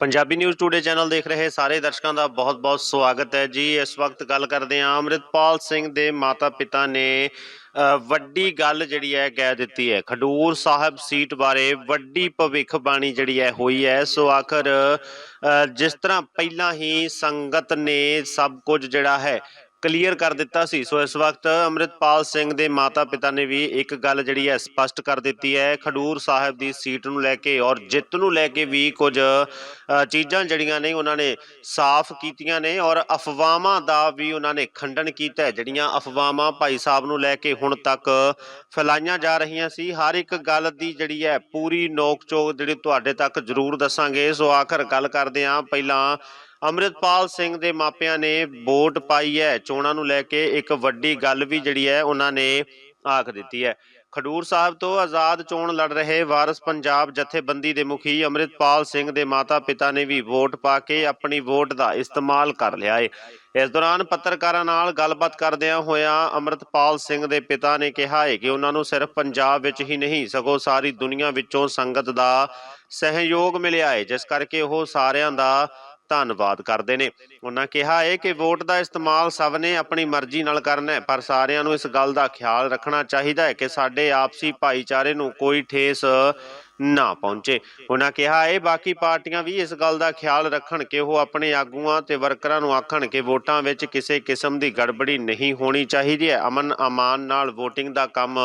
Punjabi news today channel ਦੇਖ ਰਹੇ ਸਾਰੇ ਦਰਸ਼ਕਾਂ ਦਾ ਬਹੁਤ-ਬਹੁਤ ਸਵਾਗਤ ਹੈ ਜੀ। ਇਸ ਵਕਤ ਗੱਲ ਕਰਦੇ ਹਾਂ ਅੰਮ੍ਰਿਤਪਾਲ ਸਿੰਘ ਦੇ ਮਾਤਾ-ਪਿਤਾ ਨੇ ਵੱਡੀ ਗੱਲ ਜਿਹੜੀ ਹੈ ਕਹਿ ਦਿੱਤੀ ਹੈ। ਖਡੂਰ ਸਾਹਿਬ ਸੀਟ ਬਾਰੇ ਵੱਡੀ ਭਵਿੱਖਬਾਣੀ ਜਿਹੜੀ ਹੈ ਹੋਈ ਹੈ। ਸੋ ਆਖਰ ਜਿਸ ਤਰ੍ਹਾਂ ਪਹਿਲਾਂ ਹੀ ਸੰਗਤ ਨੇ ਸਭ ਕੁਝ ਜਿਹੜਾ ਹੈ ਕਲੀਅਰ ਕਰ ਦਿੱਤਾ ਸੀ। ਸੋ ਇਸ ਵਕਤ ਅੰਮ੍ਰਿਤਪਾਲ ਸਿੰਘ ਦੇ ਮਾਤਾ-ਪਿਤਾ ਨੇ ਵੀ ਇੱਕ ਗੱਲ ਜਿਹੜੀ ਹੈ ਸਪਸ਼ਟ ਕਰ ਦਿੱਤੀ ਹੈ। ਖਡੂਰ ਸਾਹਿਬ ਦੀ ਸੀਟ ਨੂੰ ਲੈ ਕੇ ਔਰ ਜਿੱਤ ਨੂੰ ਲੈ ਕੇ ਵੀ ਕੁਝ ਚੀਜ਼ਾਂ ਜਿਹੜੀਆਂ ਨੇ ਉਹਨਾਂ ਨੇ ਸਾਫ਼ ਕੀਤੀਆਂ ਨੇ ਔਰ ਅਫਵਾਹਾਂ ਦਾ ਵੀ ਉਹਨਾਂ ਨੇ ਖੰਡਨ ਕੀਤਾ ਹੈ। ਜਿਹੜੀਆਂ ਅਫਵਾਹਾਂ ਭਾਈ ਸਾਹਿਬ ਨੂੰ ਲੈ ਕੇ ਹੁਣ ਤੱਕ ਫੈਲਾਈਆਂ ਜਾ ਰਹੀਆਂ ਸੀ। ਹਰ ਇੱਕ ਗੱਲ ਦੀ ਜਿਹੜੀ ਹੈ ਪੂਰੀ ਨੋਕ ਚੋਕ ਜਿਹੜੀ ਤੁਹਾਡੇ ਤੱਕ ਜ਼ਰੂਰ ਦੱਸਾਂਗੇ। ਸੋ ਆਖਰ ਗੱਲ ਕਰਦੇ ਹਾਂ। ਪਹਿਲਾਂ ਅੰਮ੍ਰਿਤਪਾਲ ਸਿੰਘ ਦੇ ਮਾਪਿਆਂ ਨੇ ਵੋਟ ਪਾਈ ਹੈ। ਚੋਣਾਂ ਨੂੰ ਲੈ ਕੇ ਇੱਕ ਵੱਡੀ ਗੱਲ ਵੀ ਜਿਹੜੀ ਹੈ, ਉਹਨਾਂ ਨੇ ਆਖ ਦਿੱਤੀ ਹੈ। ਖਡੂਰ ਸਾਹਿਬ ਤੋਂ ਆਜ਼ਾਦ ਚੋਣ ਲੜ ਰਹੇ ਵਾਰਸ ਪੰਜਾਬ ਜਥੇਬੰਦੀ ਦੇ ਮੁਖੀ ਅੰਮ੍ਰਿਤਪਾਲ ਸਿੰਘ ਦੇ ਮਾਤਾ-ਪਿਤਾ ਨੇ ਵੀ ਵੋਟ ਪਾ ਕੇ ਆਪਣੀ ਵੋਟ ਦਾ ਇਸਤੇਮਾਲ ਕਰ ਲਿਆ ਏ। ਇਸ ਦੌਰਾਨ ਪੱਤਰਕਾਰਾਂ ਨਾਲ ਗੱਲਬਾਤ ਕਰਦਿਆਂ ਹੋਇਆ ਅੰਮ੍ਰਿਤਪਾਲ ਸਿੰਘ ਦੇ ਪਿਤਾ ਨੇ ਕਿਹਾ ਹੈ ਕਿ ਉਹਨਾਂ ਨੂੰ ਸਿਰਫ ਪੰਜਾਬ ਵਿੱਚ ਹੀ ਨਹੀਂ, ਸਗੋਂ ਸਾਰੀ ਦੁਨੀਆ ਵਿੱਚੋਂ ਸੰਗਤ ਦਾ ਸਹਿਯੋਗ ਮਿਲਿਆ ਹੈ ਜਿਸ ਕਰਕੇ ਉਹ ਸਾਰਿਆਂ ਦਾ ਧੰਨਵਾਦ ਕਰਦੇ ਨੇ। ਉਹਨਾਂ ਕਿਹਾ ਹੈ ਕਿ ਵੋਟ ਦਾ ਇਸਤੇਮਾਲ ਸਭ ਨੇ ਆਪਣੀ ਮਰਜ਼ੀ ਨਾਲ ਕਰਨਾ ਹੈ, ਪਰ ਸਾਰਿਆਂ ਨੂੰ ਇਸ ਗੱਲ ਦਾ ਖਿਆਲ ਰੱਖਣਾ ਚਾਹੀਦਾ ਹੈ ਕਿ ਸਾਡੇ ਆਪਸੀ ਭਾਈਚਾਰੇ ਨੂੰ ਕੋਈ ਠੇਸ ਨਾ ਪਹੁੰਚੇ। ਉਹਨਾਂ ਕਿਹਾ ਹੈ ਬਾਕੀ ਪਾਰਟੀਆਂ ਵੀ ਇਸ ਗੱਲ ਦਾ ਖਿਆਲ ਰੱਖਣ ਕਿ ਉਹ ਆਪਣੇ ਆਗੂਆਂ ਤੇ ਵਰਕਰਾਂ ਨੂੰ ਆਖਣ ਕਿ ਵੋਟਾਂ ਵਿੱਚ ਕਿਸੇ ਕਿਸਮ ਦੀ ਗੜਬੜੀ ਨਹੀਂ ਹੋਣੀ ਚਾਹੀਦੀ ਹੈ। ਅਮਨ ਅਮਾਨ ਨਾਲ VOTING ਦਾ ਕੰਮ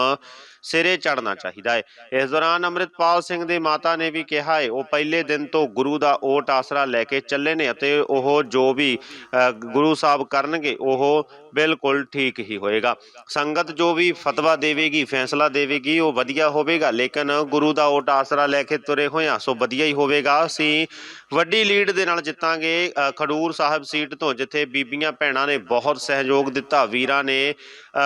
ਸਿਰੇ ਚੜਨਾ ਚਾਹੀਦਾ ਹੈ। ਇਸ ਦੌਰਾਨ ਅੰਮ੍ਰਿਤਪਾਲ ਸਿੰਘ ਦੇ ਮਾਤਾ ਨੇ ਵੀ ਕਿਹਾ ਹੈ ਉਹ ਪਹਿਲੇ ਦਿਨ ਤੋਂ ਗੁਰੂ ਦਾ ਓਟ ਆਸਰਾ ਲੈ ਕੇ ਚੱਲੇ ਨੇ ਅਤੇ ਉਹ ਜੋ ਵੀ ਅ, ਗੁਰੂ ਸਾਹਿਬ ਕਰਨਗੇ ਉਹ ਬਿਲਕੁਲ ਠੀਕ ਹੀ ਹੋਏਗਾ। ਸੰਗਤ ਜੋ ਵੀ ਫਤਵਾ ਦੇਵੇਗੀ, ਫੈਸਲਾ ਦੇਵੇਗੀ, ਉਹ ਵਧੀਆ ਹੋਵੇਗਾ। ਲੇਕਿਨ ਗੁਰੂ ਦਾ ਓਟ ਆਸਰਾ ਲੈ ਕੇ ਤੁਰੇ ਹੋਏ ਹੋਇਆਂ, ਸੋ ਵਧੀਆ ਹੀ ਹੋਵੇਗਾ। ਅਸੀਂ ਵੱਡੀ ਲੀਡ ਦੇ ਨਾਲ ਜਿੱਤਾਂਗੇ। ਖਡੂਰ ਸਾਹਿਬ ਸੀਟ ਤੋਂ, ਜਿੱਥੇ ਬੀਬੀਆਂ ਭੈਣਾਂ ਨੇ ਬਹੁਤ ਸਹਿਯੋਗ ਦਿੱਤਾ, ਵੀਰਾਂ ਨੇ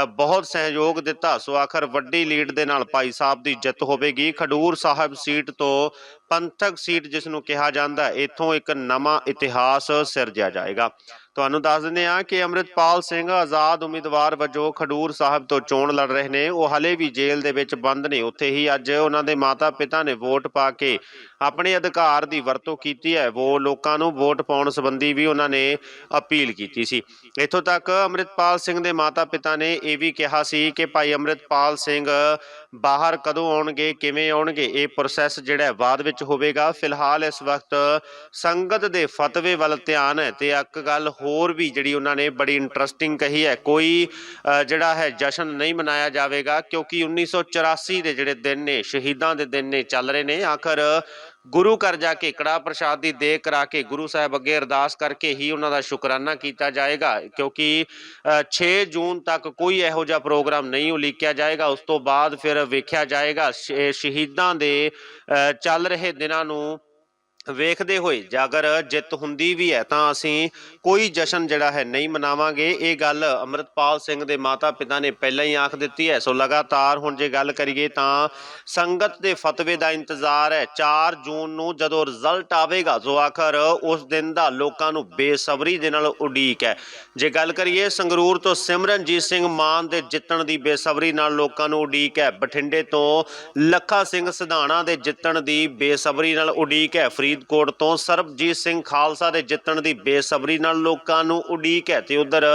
ਬਹੁਤ ਸਹਿਯੋਗ ਦਿੱਤਾ। ਸੋ ਆਖਰ ਵੱਡੀ ਲੀਡ ਦੇ ਨਾਲ ਭਾਈ ਸਾਹਿਬ ਦੀ ਜਿੱਤ ਹੋਵੇਗੀ। ਖਡੂਰ ਸਾਹਿਬ ਸੀਟ ਤੋਂ ਪੰਥਕ ਸੀਟ ਜਿਸ ਨੂੰ ਕਿਹਾ ਜਾਂਦਾ ਹੈ, ਇੱਥੋਂ ਇੱਕ ਨਵਾਂ ਇਤਿਹਾਸ ਸਿਰਜਿਆ ਜਾਏਗਾ। ਤੁਹਾਨੂੰ ਦੱਸ ਦਿੰਦੇ ਹਾਂ ਕਿ ਅੰਮ੍ਰਿਤਪਾਲ ਸਿੰਘ ਆਜ਼ਾਦ ਉਮੀਦਵਾਰ ਵਜੋਂ ਖਡੂਰ ਸਾਹਿਬ ਤੋਂ ਚੋਣ ਲੜ ਰਹੇ ਨੇ। ਉਹ ਹਲੇ ਵੀ ਜੇਲ੍ਹ ਦੇ ਵਿੱਚ ਬੰਦ ਨੇ। ਉੱਥੇ ਹੀ ਅੱਜ ਉਹਨਾਂ ਦੇ ਮਾਤਾ-ਪਿਤਾ ਨੇ ਵੋਟ ਪਾ ਕੇ ਆਪਣੇ ਅਧਿਕਾਰ ਦੀ ਵਰਤੋਂ ਕੀਤੀ ਹੈ। ਉਹ ਲੋਕਾਂ ਨੂੰ ਵੋਟ ਪਾਉਣ ਸੰਬੰਧੀ ਵੀ ਉਹਨਾਂ ਨੇ ਅਪੀਲ ਕੀਤੀ ਸੀ। ਇੱਥੋਂ ਤੱਕ ਅੰਮ੍ਰਿਤਪਾਲ ਸਿੰਘ ਦੇ ਮਾਤਾ-ਪਿਤਾ ਨੇ ਇਹ ਵੀ ਕਿਹਾ ਸੀ ਕਿ ਭਾਈ ਅੰਮ੍ਰਿਤਪਾਲ ਸਿੰਘ ਬਾਹਰ ਕਦੋਂ ਆਉਣਗੇ, ਕਿਵੇਂ ਆਉਣਗੇ, ਇਹ ਪ੍ਰੋਸੈਸ ਜਿਹੜਾ ਬਾਅਦ ਵਿੱਚ ਹੋਵੇਗਾ। ਫਿਲਹਾਲ ਇਸ ਵਕਤ ਸੰਗਤ ਦੇ ਫਤਵੇ ਵੱਲ ਧਿਆਨ ਹੈ ਤੇ ਇੱਕ ਗੱਲ ਹੋਰ ਵੀ ਜਿਹੜੀ ਉਹਨਾਂ ਨੇ ਬੜੀ ਇੰਟਰਸਟਿੰਗ ਕਹੀ ਹੈ। ਕੋਈ ਅ, ਜਿਹੜਾ ਹੈ ਜਸ਼ਨ ਨਹੀਂ ਮਨਾਇਆ ਜਾਵੇਗਾ ਕਿਉਂਕਿ 1984 ਦੇ ਜਿਹੜੇ ਦਿਨ ਨੇ ਸ਼ਹੀਦਾਂ ਦੇ ਦਿਨ ਨੇ ਚੱਲ ਰਹੇ ਨੇ। ਆਖਰ ਗੁਰੂ ਘਰ ਜਾ ਕੇ ਕੜਾ ਪ੍ਰਸ਼ਾਦ ਦੀ ਦੇ ਕਰਾ ਕੇ ਗੁਰੂ ਸਾਹਿਬ ਅੱਗੇ ਅਰਦਾਸ ਕਰਕੇ ਹੀ ਉਹਨਾਂ ਦਾ ਸ਼ੁਕਰਾਨਾ ਕੀਤਾ ਜਾਏਗਾ ਕਿਉਂਕਿ ਅ, 6 ਜੂਨ ਤੱਕ ਕੋਈ ਇਹੋ ਜਿਹਾ ਪ੍ਰੋਗਰਾਮ ਨਹੀਂ ਉਲੀਕਿਆ ਜਾਏਗਾ ਉਸ ਤੋਂ ਬਾਅਦ ਫਿਰ ਵੇਖਿਆ ਜਾਏਗਾ ਸ਼ਹੀਦਾਂ ਦੇ ਚੱਲ ਰਹੇ ਦਿਨਾਂ ਨੂੰ ਵੇਖਦੇ ਹੋਏ, ਜੇ ਅਗਰ ਜਿੱਤ ਹੁੰਦੀ ਵੀ ਹੈ, ਤਾਂ ਅਸੀਂ ਕੋਈ ਜਸ਼ਨ ਜਿਹੜਾ ਹੈ ਨਹੀਂ ਮਨਾਵਾਂਗੇ। ਇਹ ਗੱਲ ਅੰਮ੍ਰਿਤਪਾਲ ਸਿੰਘ ਦੇ ਮਾਤਾ-ਪਿਤਾ ਨੇ ਪਹਿਲਾਂ ਹੀ ਆਖ ਦਿੱਤੀ ਹੈ। ਸੋ ਲਗਾਤਾਰ ਹੁਣ ਜੇ ਗੱਲ ਕਰੀਏ ਤਾਂ ਸੰਗਤ ਦੇ ਫਤਵੇ ਦਾ ਇੰਤਜ਼ਾਰ ਹੈ। 4 ਜੂਨ ਨੂੰ ਜਦੋਂ ਰਿਜ਼ਲਟ ਆਵੇਗਾ ਜੋ ਆਖਰ ਉਸ ਦਿਨ ਦਾ ਲੋਕਾਂ ਨੂੰ ਬੇਸਬਰੀ ਦੇ ਨਾਲ ਉਡੀਕ ਹੈ। ਜੇ ਗੱਲ ਕਰੀਏ ਸੰਗਰੂਰ ਤੋਂ ਸਿਮਰਨਜੀਤ ਸਿੰਘ ਮਾਨ ਦੇ ਜਿੱਤਣ ਦੀ ਬੇਸਬਰੀ ਨਾਲ ਲੋਕਾਂ ਨੂੰ ਉਡੀਕ ਹੈ। ਬਠਿੰਡੇ ਤੋਂ ਲੱਖਾ ਸਿੰਘ ਸਿਧਾਣਾ ਦੇ ਜਿੱਤਣ ਦੀ ਬੇਸਬਰੀ ਨਾਲ ਉਡੀਕ ਹੈ। ਫਰੀ ਫਰੀਦਕੋਟ ਤੋਂ ਸਰਬਜੀਤ ਸਿੰਘ ਖਾਲਸਾ ਦੇ ਜਿੱਤਣ ਦੀ ਬੇਸਬਰੀ ਨਾਲ ਲੋਕਾਂ ਨੂੰ ਉਡੀਕ ਹੈ ਤੇ ਉਧਰ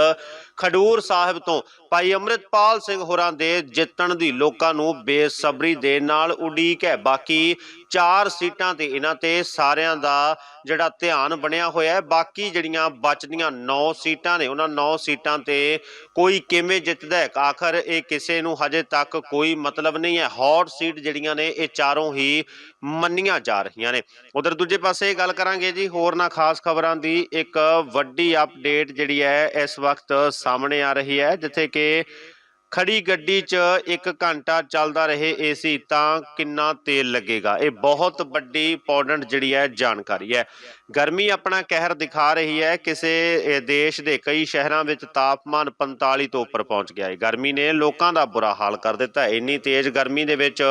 ਖਡੂਰ ਸਾਹਿਬ ਤੋਂ। ਭਾਈ ਅੰਮ੍ਰਿਤਪਾਲ ਸਿੰਘ ਹੋਰਾਂ ਦੇ ਜਿੱਤਣ ਦੀ ਲੋਕਾਂ ਨੂੰ ਬੇਸਬਰੀ ਦੇ ਨਾਲ ਉਡੀਕ ਹੈ। ਬਾਕੀ ਚਾਰ ਸੀਟਾਂ ਤੇ ਇਹਨਾਂ ਤੇ ਸਾਰਿਆਂ ਦਾ ਜਿਹੜਾ ਧਿਆਨ ਬਣਿਆ ਹੋਇਆ ਹੈ। ਬਾਕੀ ਜਿਹੜੀਆਂ ਬਚਦੀਆਂ 9 ਸੀਟਾਂ ਨੇ, ਉਹਨਾਂ 9 ਸੀਟਾਂ ਤੇ ਕੋਈ ਕਿਵੇਂ ਜਿੱਤਦਾ ਹੈ? ਆਖਰ ਇਹ ਕਿਸੇ ਨੂੰ ਹਜੇ ਤੱਕ ਕੋਈ ਮਤਲਬ ਨਹੀਂ ਹੈ। ਹੌਟ ਸੀਟ ਜਿਹੜੀਆਂ ਨੇ, ਇਹ ਚਾਰੋਂ ਹੀ ਮੰਨੀਆਂ ਜਾ ਰਹੀਆਂ ਨੇ। ਉਧਰ ਦੂਜੇ ਪਾਸੇ ਗੱਲ ਕਰਾਂਗੇ ਜੀ। ਹੋਰ ਨਾ ਖਾਸ ਖਬਰਾਂ ਦੀ ਇੱਕ ਵੱਡੀ ਅਪਡੇਟ ਜਿਹੜੀ ਹੈ, ਇਸ ਵਕਤ ਸਾਹਮਣੇ ਆ ਰਹੀ ਹੈ, ਜਿੱਥੇ ਕਿ ਖੜੀ ਗੱਡੀ 'ਚ 1 ਘੰਟਾ ਚੱਲਦਾ ਰਹੇ ਏਸੀ ਤਾਂ ਕਿੰਨਾ ਤੇਲ ਲੱਗੇਗਾ? ਇਹ ਬਹੁਤ ਵੱਡੀ ਇੰਪੋਰਟੈਂਟ ਜਿਹੜੀ ਹੈ ਜਾਣਕਾਰੀ ਹੈ। ਗਰਮੀ ਆਪਣਾ ਕਹਿਰ ਦਿਖਾ ਰਹੀ ਹੈ, ਕਿਸੇ ਦੇਸ਼ ਦੇ ਕਈ ਸ਼ਹਿਰਾਂ ਵਿੱਚ ਤਾਪਮਾਨ 45 ਤੋਂ ਉੱਪਰ ਪਹੁੰਚ ਗਿਆ ਹੈ। ਗਰਮੀ ਨੇ ਲੋਕਾਂ ਦਾ ਬੁਰਾ ਹਾਲ ਕਰ ਦਿੱਤਾ ਇੰਨੀ ਤੇਜ਼ ਗਰਮੀ ਦੇ ਵਿੱਚ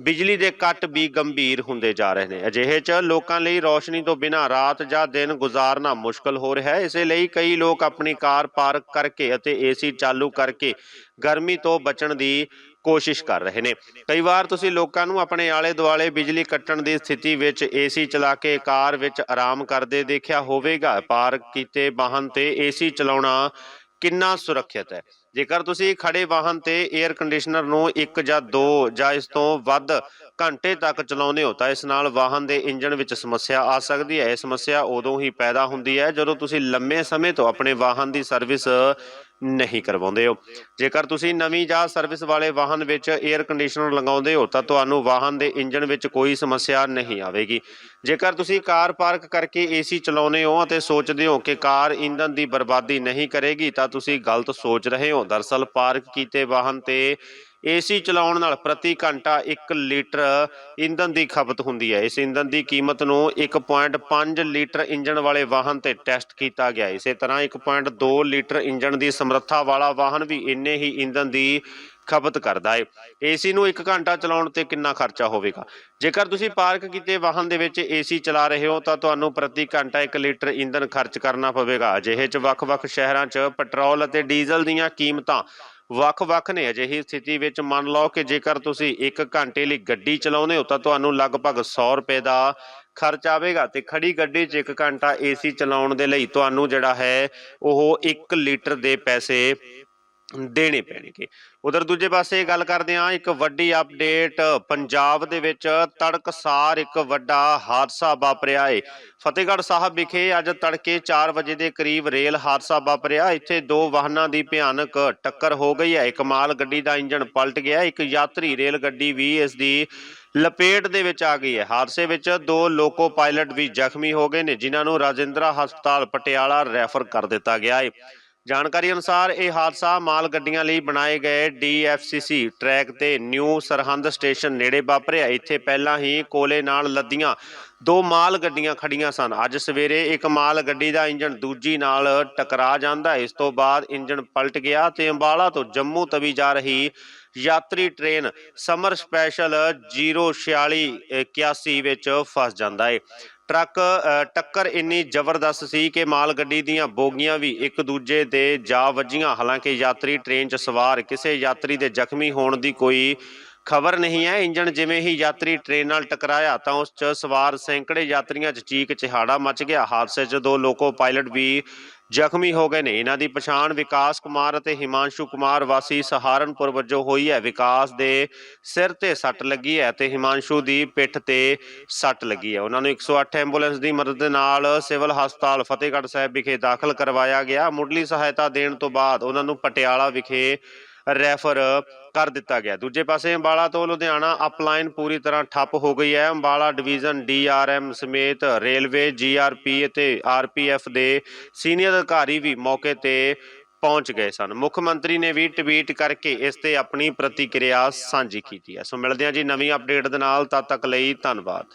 ਬਿਜਲੀ ਦੇ ਕੱਟ ਵੀ ਗੰਭੀਰ ਹੁੰਦੇ ਜਾ ਰਹੇ ਨੇ। ਅਜਿਹੇ 'ਚ ਲੋਕਾਂ ਲਈ ਰੋਸ਼ਨੀ ਤੋਂ ਬਿਨਾਂ ਰਾਤ ਜਾਂ ਦਿਨ ਗੁਜ਼ਾਰਨਾ ਮੁਸ਼ਕਲ ਹੋ ਰਿਹਾ ਹੈ। ਇਸੇ ਲਈ ਕਈ ਲੋਕ ਆਪਣੀ ਕਾਰ ਪਾਰਕ ਕਰਕੇ ਅਤੇ ਏਸੀ ਚਾਲੂ ਕਰਕੇ ਗਰਮੀ ਤੋਂ ਬਚਣ ਦੀ ਕੋਸ਼ਿਸ਼ ਕਰ ਰਹੇ ਨੇ। ਕਈ ਵਾਰ ਤੁਸੀਂ ਲੋਕਾਂ ਨੂੰ ਆਪਣੇ ਆਲੇ ਦੁਆਲੇ ਬਿਜਲੀ ਕੱਟਣ ਦੀ ਸਥਿਤੀ ਵਿੱਚ ਏਸੀ ਚਲਾ ਕੇ ਕਾਰ ਵਿੱਚ ਆਰਾਮ ਕਰਦੇ ਦੇਖਿਆ ਹੋਵੇਗਾ। ਪਾਰਕ ਕੀਤੇ ਵਾਹਨ ਤੇ ਏਸੀ ਚਲਾਉਣਾ ਕਿੰਨਾ ਸੁਰੱਖਿਅਤ ਹੈ? ਜੇਕਰ ਤੁਸੀਂ ਖੜੇ ਵਾਹਨ ਤੇ 에ਅਰ ਕੰਡੀਸ਼ਨਰ ਨੂੰ ਇੱਕ ਜਾਂ ਦੋ ਜਾਂ ਇਸ ਤੋਂ ਵੱਧ ਘੰਟੇ ਤੱਕ ਚਲਾਉਂਦੇ ਹੋ, ਤਾਂ ਇਸ ਨਾਲ ਵਾਹਨ ਦੇ ਇੰਜਨ ਵਿੱਚ ਸਮੱਸਿਆ ਆ ਸਕਦੀ ਹੈ। ਇਹ ਸਮੱਸਿਆ ਉਦੋਂ ਹੀ ਪੈਦਾ ਹੁੰਦੀ ਹੈ ਜਦੋਂ ਤੁਸੀਂ ਲੰਮੇ ਸਮੇਂ ਤੋਂ ਆਪਣੇ ਵਾਹਨ ਦੀ ਸਰਵਿਸ ਨਹੀਂ ਕਰਵਾਉਂਦੇ ਹੋ। ਜੇਕਰ ਤੁਸੀਂ ਨਵੀਂ ਜਾਂ ਸਰਵਿਸ ਵਾਲੇ ਵਾਹਨ ਵਿੱਚ 에ਅਰ ਕੰਡੀਸ਼ਨਰ ਲਗਾਉਂਦੇ ਹੋ, ਤਾਂ ਤੁਹਾਨੂੰ ਵਾਹਨ ਦੇ ਇੰਜਨ ਵਿੱਚ ਕੋਈ ਸਮੱਸਿਆ ਨਹੀਂ ਆਵੇਗੀ। ਜੇਕਰ ਤੁਸੀਂ ਕਾਰ ਪਾਰਕ ਕਰਕੇ ਏਸੀ ਚਲਾਉਂਦੇ ਹੋ ਅਤੇ ਸੋਚਦੇ ਹੋ ਕਿ ਕਾਰ ਇੰਧਨ ਦੀ ਬਰਬਾਦੀ ਨਹੀਂ ਕਰੇਗੀ, ਤਾਂ ਤੁਸੀਂ ਗਲਤ ਸੋਚ ਰਹੇ ਹੋ। ਦਰਅਸਲ ਪਾਰਕ ਕੀਤੇ ਵਾਹਨ ਤੇ ਏਸੀ ਚਲਾਉਣ ਨਾਲ ਪ੍ਰਤੀ ਘੰਟਾ 1 ਲੀਟਰ ਇੰਧਨ ਦੀ ਖਪਤ ਹੁੰਦੀ ਹੈ। ਇਸ ਇੰਧਨ ਦੀ ਕੀਮਤ ਨੂੰ 1.5 ਲੀਟਰ ਇੰਜਨ ਵਾਲੇ ਵਾਹਨ ਤੇ ਟੈਸਟ ਕੀਤਾ ਗਿਆ। ਇਸੇ ਤਰ੍ਹਾਂ 1.2 ਲੀਟਰ ਇੰਜਣ ਦੀ ਸਮਰੱਥਾ ਵਾਲਾ ਵਾਹਨ ਵੀ ਇੰਨੇ ਹੀ ਇੰਧਨ ਦੀ ਖਪਤ ਕਰਦਾ ਹੈ ਏਸੀ ਨੂੰ 1 ਘੰਟਾ ਚਲਾਉਣ ਤੇ ਕਿੰਨਾ ਖਰਚਾ ਹੋਵੇਗਾ? ਜੇਕਰ ਤੁਸੀਂ ਪਾਰਕ ਕੀਤੇ ਵਾਹਨ ਦੇ ਵਿੱਚ ਏਸੀ ਚਲਾ ਰਹੇ ਹੋ, ਤਾਂ ਤੁਹਾਨੂੰ ਪ੍ਰਤੀ ਘੰਟਾ 1 ਲੀਟਰ ਇੰਧਨ ਖਰਚ ਕਰਨਾ ਪਵੇਗਾ। ਅਜਿਹੇ 'ਚ ਵੱਖ-ਵੱਖ ਸ਼ਹਿਰਾਂ 'ਚ ਪੈਟਰੋਲ ਅਤੇ ਡੀਜ਼ਲ ਦੀਆਂ ਕੀਮਤਾਂ ਵੱਖ-ਵੱਖ ਨੇ ਅਜਿਹੀ ਸਥਿਤੀ ਵਿੱਚ ਮੰਨ ਲਓ ਕਿ ਜੇਕਰ ਤੁਸੀਂ 1 ਘੰਟੇ ਲਈ ਗੱਡੀ ਚਲਾਉਂਦੇ ਹੋ ਤਾਂ ਤੁਹਾਨੂੰ ਲਗਭਗ 100 ਰੁਪਏ ਦਾ ਖਰਚ ਆਵੇਗਾ ਤੇ ਖੜੀ ਗੱਡੀ 'ਚ 1 ਘੰਟਾ ਏਸੀ ਚਲਾਉਣ ਦੇ ਲਈ ਤੁਹਾਨੂੰ ਜਿਹੜਾ ਹੈ ਉਹ 1 ਲੀਟਰ ਦੇ ਪੈਸੇ ਦੇਣੇ ਪੈਣਗੇ। ਉਧਰ ਦੂਜੇ ਪਾਸੇ ਗੱਲ ਕਰਦੇ ਹਾਂ, ਇੱਕ ਵੱਡੀ ਅਪਡੇਟ ਪੰਜਾਬ ਦੇ ਵਿੱਚ ਤੜਕਸਾਰ ਇੱਕ ਵੱਡਾ ਹਾਦਸਾ ਵਾਪਰਿਆ ਏ। ਫਤਿਹਗੜ੍ਹ ਸਾਹਿਬ ਵਿਖੇ ਅੱਜ ਤੜਕੇ 4 ਵਜੇ ਦੇ ਕਰੀਬ ਰੇਲ ਹਾਦਸਾ ਵਾਪਰਿਆ। ਇੱਥੇ ਦੋ ਵਾਹਨਾਂ ਦੀ ਭਿਆਨਕ ਟੱਕਰ ਹੋ ਗਈ ਹੈ। ਇੱਕ ਮਾਲ ਗੱਡੀ ਦਾ ਇੰਜਣ ਪਲਟ ਗਿਆ, ਇੱਕ ਯਾਤਰੀ ਰੇਲ ਗੱਡੀ ਵੀ ਇਸ ਦੀ ਲਪੇਟ ਦੇ ਵਿੱਚ ਆ ਗਈ ਹੈ। ਹਾਦਸੇ ਵਿੱਚ ਦੋ ਲੋਕੋ ਪਾਇਲਟ ਵੀ ਜ਼ਖਮੀ ਹੋ ਗਏ ਨੇ, ਜਿਨ੍ਹਾਂ ਨੂੰ ਰਾਜਿੰਦਰਾ ਹਸਪਤਾਲ ਪਟਿਆਲਾ ਰੈਫਰ ਕਰ ਦਿੱਤਾ ਗਿਆ ਹੈ ਜਾਣਕਾਰੀ ਅਨੁਸਾਰ ਇਹ ਹਾਦਸਾ ਮਾਲ ਗੱਡੀਆਂ ਲਈ ਬਣਾਏ ਗਏ ਡੀਐਫਸੀਸੀ ਟਰੈਕ ਤੇ ਨਿਊ ਸਰਹੰਦ ਸਟੇਸ਼ਨ ਨੇੜੇ ਵਾਪਰਿਆ। ਇੱਥੇ ਪਹਿਲਾਂ ਹੀ ਕੋਲੇ ਨਾਲ ਲੱਦੀਆਂ ਦੋ ਮਾਲ ਗੱਡੀਆਂ ਖੜੀਆਂ ਸਨ। ਅੱਜ ਸਵੇਰੇ ਇੱਕ ਮਾਲ ਗੱਡੀ ਦਾ ਇੰਜਣ ਦੂਜੀ ਨਾਲ ਟਕਰਾ ਜਾਂਦਾ। ਇਸ ਤੋਂ ਬਾਅਦ ਇੰਜਣ ਪਲਟ ਗਿਆ ਤੇ ਅੰਬਾਲਾ ਤੋਂ ਜੰਮੂ ਤਵੀ ਜਾ ਰਹੀ ਯਾਤਰੀ ਟ੍ਰੇਨ ਸਮਰ ਸਪੈਸ਼ਲ 046 81 ਵਿੱਚ ਫਸ ਜਾਂਦਾ ਹੈ ਟਰੱਕ ਟੱਕਰ ਇੰਨੀ ਜ਼ਬਰਦਸਤ ਸੀ ਕਿ ਮਾਲ ਗੱਡੀ ਦੀਆਂ ਬੋਗੀਆਂ ਵੀ ਇੱਕ ਦੂਜੇ ਦੇ ਜਾ ਵੱਜੀਆਂ। ਹਾਲਾਂਕਿ ਯਾਤਰੀ ਟ੍ਰੇਨ 'ਚ ਸਵਾਰ ਕਿਸੇ ਯਾਤਰੀ ਦੇ ਜ਼ਖਮੀ ਹੋਣ ਦੀ ਕੋਈ ਖਬਰ ਨਹੀਂ ਹੈ। ਇੰਜਣ ਜਿਵੇਂ ਹੀ ਯਾਤਰੀ ਟ੍ਰੇਨ ਨਾਲ ਟਕਰਾਇਆ ਤਾਂ ਉਸ 'ਚ ਸਵਾਰ ਸੈਂਕੜੇ ਯਾਤਰੀਆਂ 'ਚ ਚੀਕ ਚਿਹਾੜਾ ਮਚ ਗਿਆ। ਹਾਦਸੇ 'ਚ ਦੋ ਲੋਕੋ ਪਾਇਲਟ ਵੀ ਜ਼ਖਮੀ ਹੋ ਗਏ ਨੇ। ਇਹਨਾਂ ਦੀ ਪਛਾਣ ਵਿਕਾਸ ਕੁਮਾਰ ਅਤੇ ਹਿਮਾਂਸ਼ੂ ਕੁਮਾਰ ਵਾਸੀ ਸਹਾਰਨਪੁਰ ਵਜੋਂ ਹੋਈ ਹੈ। ਵਿਕਾਸ ਦੇ ਸਿਰ ਤੇ ਸੱਟ ਲੱਗੀ ਹੈ ਤੇ ਹਿਮਾਂਸ਼ੂ ਦੀ ਪਿੱਠ ਤੇ ਸੱਟ ਲੱਗੀ ਹੈ। ਉਹਨਾਂ ਨੂੰ 108 ਐਂਬੂਲੈਂਸ ਦੀ ਮਦਦ ਦੇ ਨਾਲ ਸਿਵਲ ਹਸਪਤਾਲ ਫਤਿਹਗੜ੍ਹ ਸਾਹਿਬ ਵਿਖੇ ਦਾਖਲ ਕਰਵਾਇਆ ਗਿਆ। ਮੁੱਢਲੀ ਸਹਾਇਤਾ ਦੇਣ ਤੋਂ ਬਾਅਦ ਉਹਨਾਂ ਨੂੰ ਪਟਿਆਲਾ ਵਿਖੇ ਰੈਫਰ ਕਰ ਦਿੱਤਾ ਗਿਆ। ਦੂਜੇ ਪਾਸੇ ਅੰਬਾਲਾ ਤੋਂ ਲੁਧਿਆਣਾ ਅਪਲਾਈਨ ਪੂਰੀ ਤਰ੍ਹਾਂ ਠੱਪ ਹੋ ਗਈ ਹੈ। ਅੰਬਾਲਾ ਡਿਵੀਜ਼ਨ ਡੀਆਰਐਮ ਸਮੇਤ ਰੇਲਵੇ ਜੀਆਰਪੀ ਅਤੇ ਆਰਪੀਐਫ ਦੇ ਸੀਨੀਅਰ ਅਧਿਕਾਰੀ ਵੀ ਮੌਕੇ ਤੇ ਪਹੁੰਚ ਗਏ ਸਨ। ਮੁੱਖ ਮੰਤਰੀ ਨੇ ਵੀ ਟਵੀਟ ਕਰਕੇ ਇਸ ਤੇ ਆਪਣੀ ਪ੍ਰਤੀਕਿਰਿਆ ਸਾਂਝੀ ਕੀਤੀ ਹੈ। ਸੋ ਮਿਲਦੇ ਹਾਂ ਜੀ ਨਵੀਂ ਅਪਡੇਟ ਦੇ ਨਾਲ। ਤਦ ਤੱਕ ਲਈ ਧੰਨਵਾਦ।